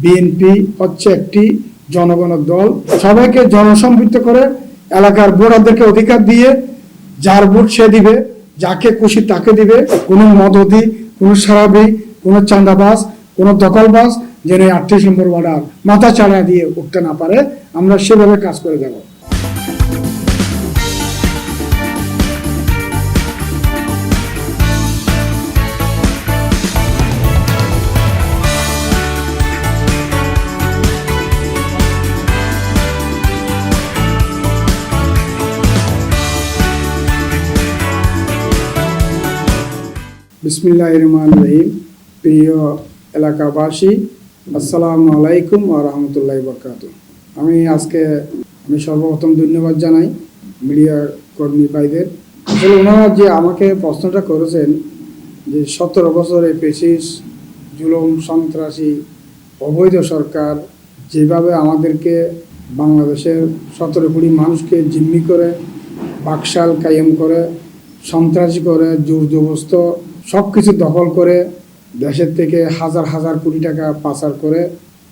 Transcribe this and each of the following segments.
BNP হচ্ছে একটি জনগণের দল। সবাইকে জনসম্পৃক্ত করে এলাকার ভোটারদেরকে অধিকার দিয়ে যার ভোট সে দিবে, যাকে খুশি তাকে দিবে। কোনো মদতি কোনো সারাবি, কোনো চান্দাবাস কোনো দখলবাস যেন আটত্রিশ নম্বর ওয়ার্ডার মাথা চাড়া দিয়ে উঠতে না পারে, আমরা সেভাবে কাজ করে যাব। বিসমিল্লাহ রহমান রহিম প্রিয় এলাকাবাসী, আসসালামু আলাইকুম ও রহমতুল্লাহ বরকাত আমি আজকে, আমি সর্বপ্রথম ধন্যবাদ জানাই মিডিয়া কর্মী ভাইদের। আসলে ওনারা যে আমাকে প্রশ্নটা করেছেন যে সতেরো বছরে পেশিস, জুলুম, সন্ত্রাসী, অবৈধ সরকার যেভাবে আমাদেরকে বাংলাদেশের সতেরো কোটি মানুষকে জিম্মি করে, বাকশাল কায়েম করে, সন্ত্রাসী করে, জোর জবস্ত সব কিছু দখল করে দেশের থেকে হাজার হাজার কোটি টাকা পাচার করে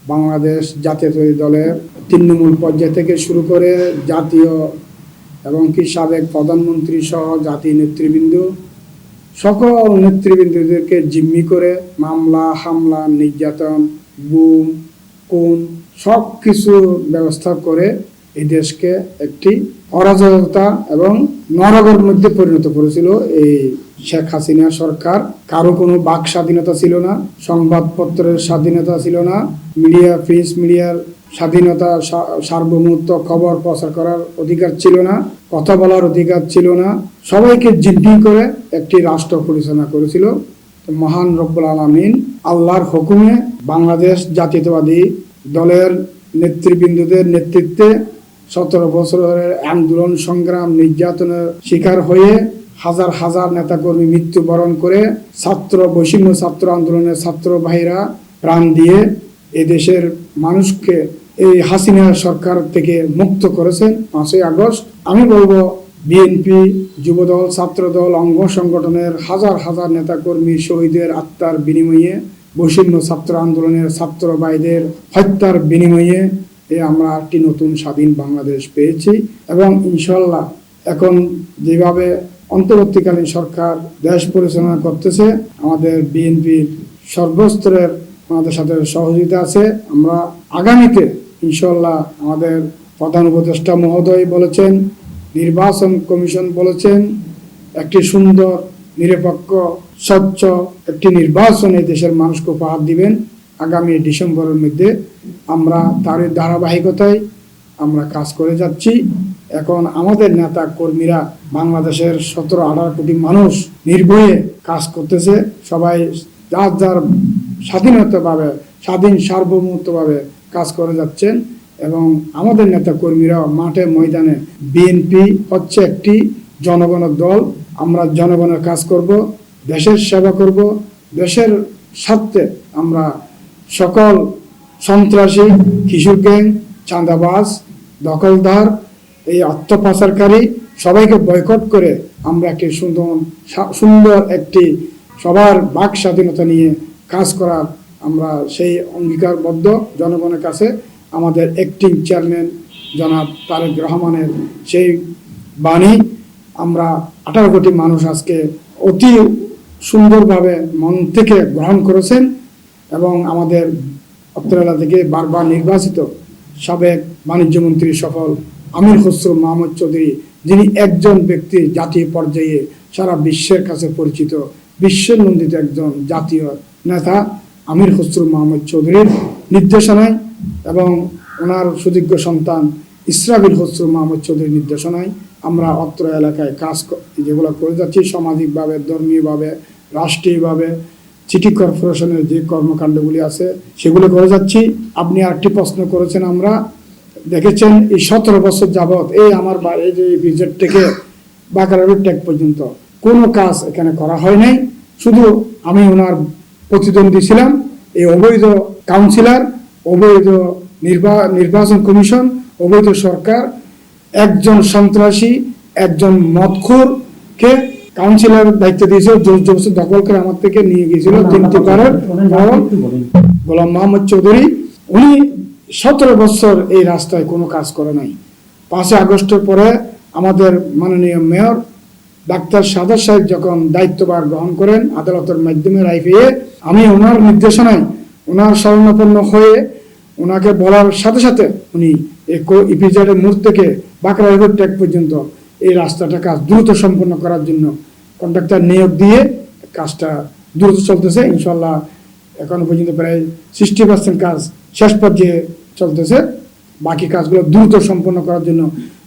বাংলাদেশ জাতীয়তাবাদী দলের তৃণমূল পর্যায় থেকে শুরু করে জাতীয় এবং কি সাবেক প্রধানমন্ত্রী সহ জাতীয় নেতৃবৃন্দ, সকল নেতৃবৃন্দদেরকে জিম্মি করে মামলা, হামলা, নির্যাতন, গুম, খুন সব কিছু ব্যবস্থা করে এই দেশকে একটি অরাজকতা এবং নরকের মধ্যে পরিণত করেছিল এই শেখ হাসিনা সরকার। কারও কোনো বাক স্বাধীনতা ছিল না, সংবাদপত্রের স্বাধীনতা ছিল না, মিডিয়া, প্রিন্স মিডিয়ার স্বাধীনতা সার্বভৌমত্ব খবর প্রচার করার অধিকার ছিল না, কথা বলার অধিকার ছিল না। সবাইকে জিম্মি করে একটি রাষ্ট্র পরিচালনা করেছিল। মহান রব্বুল আলমিন আল্লাহর হুকুমে বাংলাদেশ জাতীয়তাবাদী দলের নেতৃবৃন্দদের নেতৃত্বে সতেরো বছরের আন্দোলন, সংগ্রাম, নির্যাতনের শিকার হয়ে হাজার হাজার নেতাকর্মী মৃত্যুবরণ করে ছাত্র, বৈষম্য ছাত্র আন্দোলনের ছাত্র ভাইরা প্রাণ দিয়ে এদেশের মানুষকে এই হাসিনা সরকার থেকে মুক্ত করেছেন পাঁচই আগস্ট। আমি বলব, বিএনপি, যুবদল, ছাত্রদল, অঙ্গ সংগঠনের হাজার হাজার নেতাকর্মী শহীদের আত্মার বিনিময়ে বৈষম্য ছাত্র আন্দোলনের ছাত্র ভাইদের হত্যার বিনিময়ে এ আমরা একটি নতুন স্বাধীন বাংলাদেশ পেয়েছি এবং ইনশাল্লাহ এখন যেভাবে অন্তর্বর্তীকালীন সরকার দেশ পরিচালনা করতেছে, আমাদের বিএনপির সর্বস্তরের আমাদের সাথে সহযোগিতা আছে। আমরা আগামীতে ইনশাল্লাহ আমাদের প্রধান উপদেষ্টা মহোদয় বলেছেন, নির্বাচন কমিশন বলেছেন, একটি সুন্দর, নিরপেক্ষ, স্বচ্ছ একটি নির্বাচন দেশের মানুষকে উপহার দিবেন। আগামী ডিসেম্বরের মধ্যে আমরা তার ধারাবাহিকতায় আমরা কাজ করে যাচ্ছি। এখন আমাদের নেতা কর্মীরা বাংলাদেশের সতেরো, আঠারো কোটি মানুষ নির্ভয়ে কাজ করতেছে। সবাই যার যার স্বাধীনতাভাবে, স্বাধীন সার্বভৌমত্বভাবে কাজ করে যাচ্ছেন এবং আমাদের নেতা কর্মীরাও মাঠে ময়দানে বিএনপি হচ্ছে একটি জনগণের দল। আমরা জনগণের কাজ করব, দেশের সেবা করব, দেশের স্বার্থে আমরা সকল সন্ত্রাসী, কিশোর গ্যাং, চাঁদাবাজ, দখলদার, এই অর্থ পাচারকারী সবাইকে বয়কট করে আমরা একটি সুন্দর সুন্দর একটি সবার বাক স্বাধীনতা নিয়ে কাজ করার আমরা সেই অঙ্গীকারবদ্ধ জনগণের কাছে আমাদের অ্যাক্টিং চেয়ারম্যান জনাব তারেক রহমানের সেই বাণী। আমরা আঠারো কোটি মানুষ আজকে অতি সুন্দরভাবে মন থেকে গ্রহণ করেছেন। এবং আমাদের অত্তরেলা থেকে বারবার নির্বাচিত সাবেক বাণিজ্যমন্ত্রী সফল আমির খসরু মাহমুদ চৌধুরী, যিনি একজন ব্যক্তি জাতীয় পর্যায়ে সারা বিশ্বের কাছে পরিচিত বিশ্বের নন্দিত একজন জাতীয় নেতা আমির খসরু মাহমুদ চৌধুরীর নির্দেশনায় এবং ওনার সুযোগ্য সন্তান ইসরাবিল খসরু মাহমুদ চৌধুরীর নির্দেশনায় আমরা অত্র এলাকায় কাজ যেগুলো করে যাচ্ছি সামাজিকভাবে, ধর্মীয়ভাবে, রাষ্ট্রীয়ভাবে সিটি কর্পোরেশনের যে কর্মকাণ্ডগুলি আছে, সেগুলো করে যাচ্ছি। আপনি আরেকটি প্রশ্ন করেছেন আমরা। দেখেছেন, এই সতেরো বছর যাবৎ এই আমার এই যে ভিজিট থেকে বাকারাবের ট্যাগ পর্যন্ত কোনো কাজ এখানে করা হয় নাই। শুধু আমি ওনার প্রতিদ্বন্দ্বী ছিলাম, এই অবৈধ কাউন্সিলর, অবৈধ নির্বা, নির্বাচন কমিশন, অবৈধ সরকার, একজন সন্ত্রাসী, একজন মদখোরকে কাউন্সিলর দায়িত্ব দিয়েছিল জোর জবরদস্তি দখল করে আমার থেকে নিয়ে গিয়েছিল তিনটি পর গোলাম মোহাম্মদ চৌধুরী উনি সতেরো বছর এই রাস্তায় কোনো কাজ করে নাই। পাঁচই আগস্টের পরে আমাদের মাননীয় মেয়র ডাক্তার সাদার সাহেব যখন দায়িত্বভার গ্রহণ করেন আদালতের মাধ্যমে রায় পেয়ে আমি ওনার নির্দেশনায় ওনার শরণাপন্ন হয়ে ওনাকে বলার সাথে সাথে উনি ইপিজেডের মোড় থেকে বাঁকড়া ট্যাগ পর্যন্ত এই রাস্তাটা কাজ দ্রুত সম্পন্ন করার জন্য কন্ট্রাক্টর নিয়োগ দিয়ে কাজটা দ্রুত চলতেছে। ইনশাল্লাহ এখনও পর্যন্ত প্রায় সিক্সটি পার্সেন্ট কাজ শেষ পর্যায়ে চলতেছে। বাকি কাজগুলো দ্রুত সম্পন্ন করার জন্য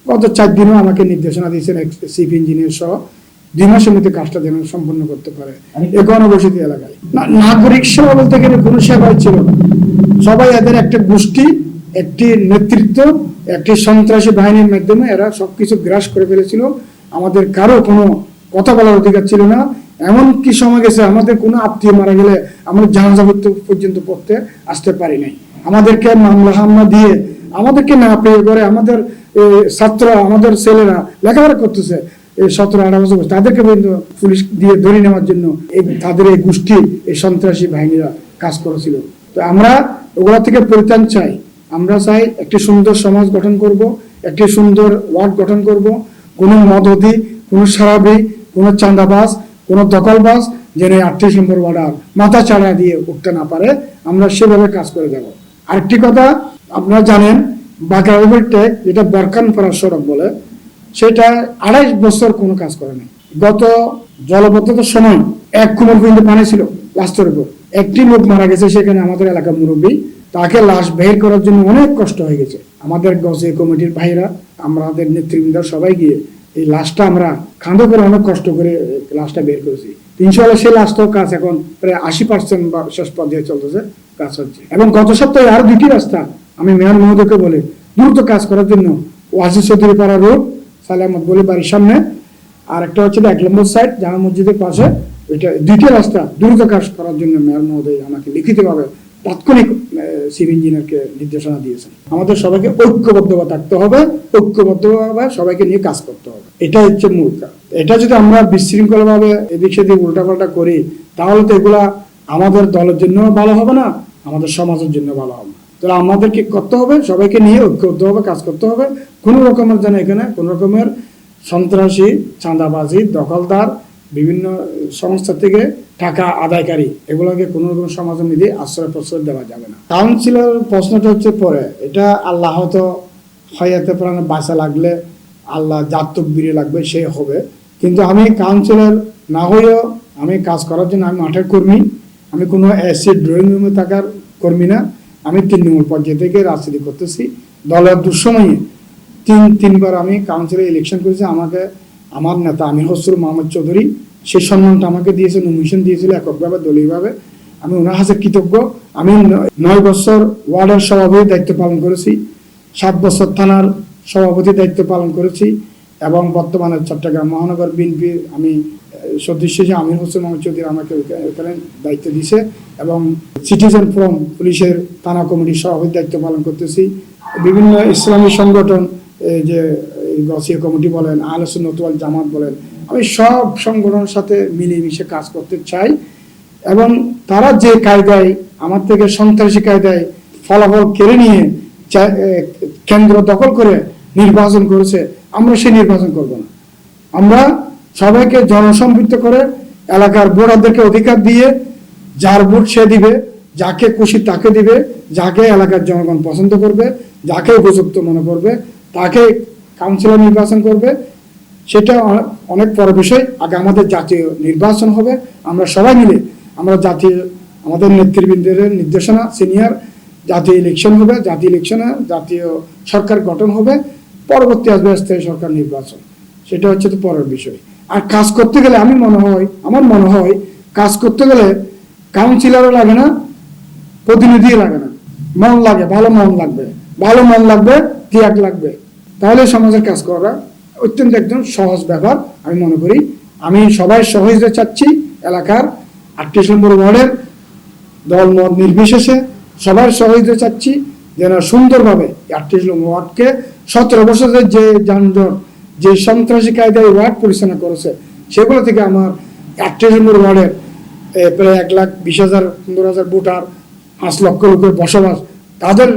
গত চার দিনও আমাকে নির্দেশনা দিয়েছেন চিফ ইঞ্জিনিয়ার সহ। দুই মাসের মধ্যে কাজটা যেন সম্পন্ন করতে পারে এই গণবসতি এলাকায়। নাগরিক সেবা বলতে গেলে কোনো সেবাই ছিল সবাই এদের একটা গোষ্ঠী একটি নেতৃত্ব একটি সন্ত্রাসী বাহিনীর মাধ্যমে এরা সবকিছু গ্রাস করে ফেলেছিল। আমাদের কারও কোনো কথা বলার অধিকার ছিল না। এমন কি সময় গেছে আমাদের কোনো আত্মীয় মারা গেলে আমরা জানাজা পর্যন্ত পড়তে আসতে পারি নাই। আমাদেরকে মামলা হামলা দিয়ে আমাদেরকে না পেয়ে করে আমাদের এ, ছাত্ররা আমাদের ছেলেরা লেখাপড়া করতেছে। সতেরো আঠারো বছর তাদেরকে পর্যন্ত পুলিশ দিয়ে ধরে নেওয়ার জন্য এই তাদের এই গোষ্ঠী এই সন্ত্রাসী বাহিনীরা কাজ করেছিল। তো আমরা ওগুলা থেকে পরিত্রাণ চাই। আমরা চাই একটি সুন্দর সমাজ গঠন করব, একটি সুন্দর ওয়ার্ড গঠন করব, কোনো মদদি, কোনো সারাবি, কোনো চাঁদাবাজ, কোনো দখলবাজ যেন আটত্রিশ নম্বর ওয়ার্ডার মাথা চাড়া দিয়ে উঠতে না পারে, আমরা সেভাবে কাজ করে যাব। আরেকটি কথা, আপনারা জানেন বাঁকড়া ট্যাগ যেটা বরকান পাড়ার সড়ক বলে, সেটা আড়াই বছর কোনো কাজ করে নাই। গত জলবদ্ধতার সময় এক কুমোর পর্যন্ত পানি ছিল লাস্টের উপর। একটি লোক মারা গেছে, সেখানে আমাদের এলাকার মুরব্বী। তাকে লাশ বের করার জন্য অনেক কষ্ট হয়ে গেছে। আমাদের গজে কমিটির ভাইরা আমাদের নেতৃবৃন্দ সবাই গিয়ে এই লাশটা আমরা খাঁদো করে অনেক কষ্ট করে লাশটা বের করেছি। ইনশাল্লাহ সেই লাশটাও কাজ এখন প্রায় আশি পার্সেন্ট বা শেষ পর্যায়ে চলতেছে, কাজ হচ্ছে। এবং গত সপ্তাহে আরও দুটি রাস্তা আমি মেয়র মহোদয়কে বলে দ্রুত কাজ করার জন্য ওয়াজি চৌধুরী পাড়া রোড, সালামত বলে বাড়ির সামনে, আর একটা হচ্ছে এক নম্বর সাইড জামা মসজিদের পাশে, ওইটা দুইটা রাস্তা দ্রুত কাজ করার জন্য মেয়র মহোদয় আমাকে লিখিতভাবে তাৎক্ষণিক সিভ ইঞ্জিনিয়ারকে নির্দেশনা দিয়েছেন। আমাদের সবাইকে ঐক্যবদ্ধভাবে থাকতে হবে, ঐক্যবদ্ধভাবে সবাইকে নিয়ে কাজ করতে হবে। এটা হচ্ছে মূল কাজ। এটা যদি আমরা বিশৃঙ্খলভাবে এদিক সেদিক উল্টাপাল্টা করি, তাহলে তো এগুলা আমাদের দলের জন্য ভালো হবে না, আমাদের সমাজের জন্য ভালো হবে তাহলে আমাদেরকে করতে হবে, সবাইকে নিয়ে ঐক্যবদ্ধভাবে কাজ করতে হবে। কোনো রকমের যেন এখানে কোনো রকমের সন্ত্রাসী, চাঁদাবাজি, দখলদার বিভিন্ন সংস্থা থেকে টাকা আদায়কারী, এগুলোকে কোনো রকম সমাজের নিধি আশ্রয় প্রশ্রয় দেওয়া যাবে না। কাউন্সিলর প্রশ্নটা হচ্ছে পরে, এটা আল্লাহ হয়তো হয়াতে প্রাণে বাঁচা লাগলে আল্লাহ জাতক বিড়ে লাগবে সে হবে। কিন্তু আমি কাউন্সিলর না হয়েও আমি কাজ করার জন্য আমি মাঠের কর্মী, আমি কোনো এসি ড্রয়িং রুমে থাকার কর্মী না, আমি তৃণমূল পর্যায় থেকে রাজনীতি করতেছি। দলের দুঃসময়ে তিন, তিনবার আমি কাউন্সিলে ইলেকশন করেছি, আমাকে আমার নেতা আমি হসরু মোহাম্মদ চৌধুরী সেই সম্মানটা আমাকে দিয়েছে নমিশন দিয়েছিল এককভাবে, দলীয়ভাবে। আমি ওনার হাতে কৃতজ্ঞ। আমি নয় বছর ওয়ার্ডের সভাপতির দায়িত্ব পালন করেছি, সাত বছর থানার সভাপতির দায়িত্ব পালন করেছি এবং বর্তমানে চট্টগ্রাম মহানগর বিএনপির আমি সদস্য যে আমির হোসেন মোহাম্মদ চৌধুরী আমাকে ওইখানে দায়িত্ব দিয়েছে এবং সিটিজেন ফোরাম পুলিশের থানা কমিটির সভাপতির দায়িত্ব পালন করতেছি। বিভিন্ন ইসলামী সংগঠন যে গসিয়া কমিটি বলেন আলোচন নতুয়াল জামাত বলেন, আমি সব সংগঠনের সাথে মিলেমিশে কাজ করতে চাই এবং তারা যে কায়দায়, আমার থেকে সন্ত্রাসী কায়দায় ফলাফল কেড়ে নিয়ে কেন্দ্র দখল করে নির্বাচন করেছে, আমরা সেই নির্বাচন করব না। আমরা সবাইকে জনসম্পৃক্ত করে এলাকার ভোটারদেরকে অধিকার দিয়ে যার ভোট সে দিবে, যাকে খুশি তাকে দিবে, যাকে এলাকার জনগণ পছন্দ করবে, যাকে উপযুক্ত মনে করবে, তাকে কাউন্সিলর নির্বাচন করবে, সেটা অনেক- বড় বিষয়। আগে আমাদের জাতীয় নির্বাচন হবে। আমরা সবাই মিলে, আমরা জাতীয়, আমাদের নেতৃবৃন্দের নির্দেশনা, সিনিয়র জাতীয় ইলেকশন হবে, জাতীয় ইলেকশনে জাতীয় সরকার গঠন হবে, পরবর্তী আসবে স্থায়ী সরকার নির্বাচন। সেটা হচ্ছে তো পরের বিষয়। আর কাজ করতে গেলে আমি মনে হয়, আমার মনে হয়, কাজ করতে গেলে কাউন্সিলারও লাগে না প্রতিনিধি লাগে না। মন লাগে, ভালো মন লাগবে। ভালো মন লাগবে, ত্যাগ লাগবে। তাহলে সমাজের কাজ করা অত্যন্ত একদম সহজ ব্যাপার, আমি মনে করি। আমি সবাই সহজে চাচ্ছি এলাকার আটত্রিশ নম্বর ওয়ার্ডের দল মত নির্বিশেষে সবার সহযোগিতা চাচ্ছি যেন সুন্দরভাবে আটত্রিশ নম্বর ওয়ার্ডকে সতেরো বছরের যে যানজট, যে সন্ত্রাসী কায়দায় ওয়ার্ড পরিচালনা করেছে, সেগুলো থেকে আমার আটত্রিশ নম্বর ওয়ার্ডের প্রায় এক লাখ বিশ হাজার, পনেরো হাজার ভোটার, পাঁচ লক্ষ লোকের বসবাস, তাদের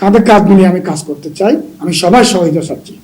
কাঁধে কাঁধ মিলিয়ে আমি কাজ করতে চাই আমি সবাই সহযোগিতা চাচ্ছি।